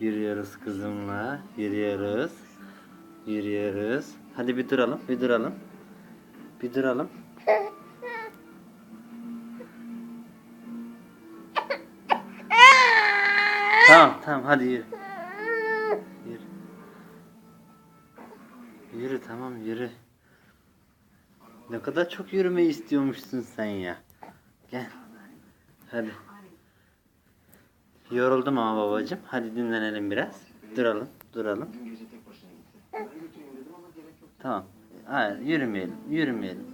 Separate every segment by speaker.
Speaker 1: Yürüyoruz kızımla. Yürüyoruz. Yürüyoruz. Hadi bir duralım. Bir duralım. Bir duralım. Tamam tamam hadi yürü. Yürü tamam yürü. Ne kadar çok yürümeyi istiyormuşsun sen ya. Gel. Hadi. Yoruldum ama babacığım. Hadi dinlenelim biraz. Duralım, duralım. Tamam. Hayır, yürümeyelim, yürümeyelim.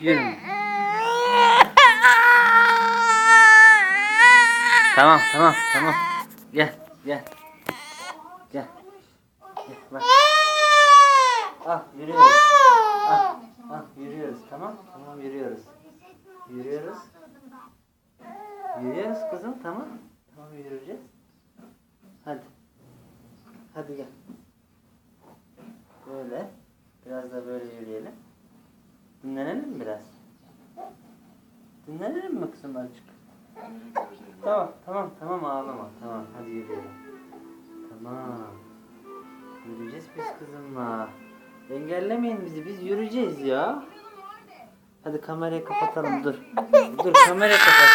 Speaker 1: Yürüme. Tamam, tamam, tamam. Gel. Gel. Ah, yürüyoruz. Ah, ah, yürüyoruz. Tamam, tamam yürüyoruz. Yürüyoruz. Yürüyoruz kızım, tamam. Tamam yürüyeceğiz. Hadi. Hadi gel. Böyle. Biraz da böyle yürüyelim. Dinlenelim mi biraz? Dinlenelim mi kızım azıcık? Tamam, tamam, tamam ağlama. Tamam, hadi yürüyelim. Tamam. Yürüyeceğiz biz kızımla. Engellemeyin bizi, biz yürüyeceğiz ya. Hadi kamerayı kapatalım, dur. Dur, kamerayı kapat.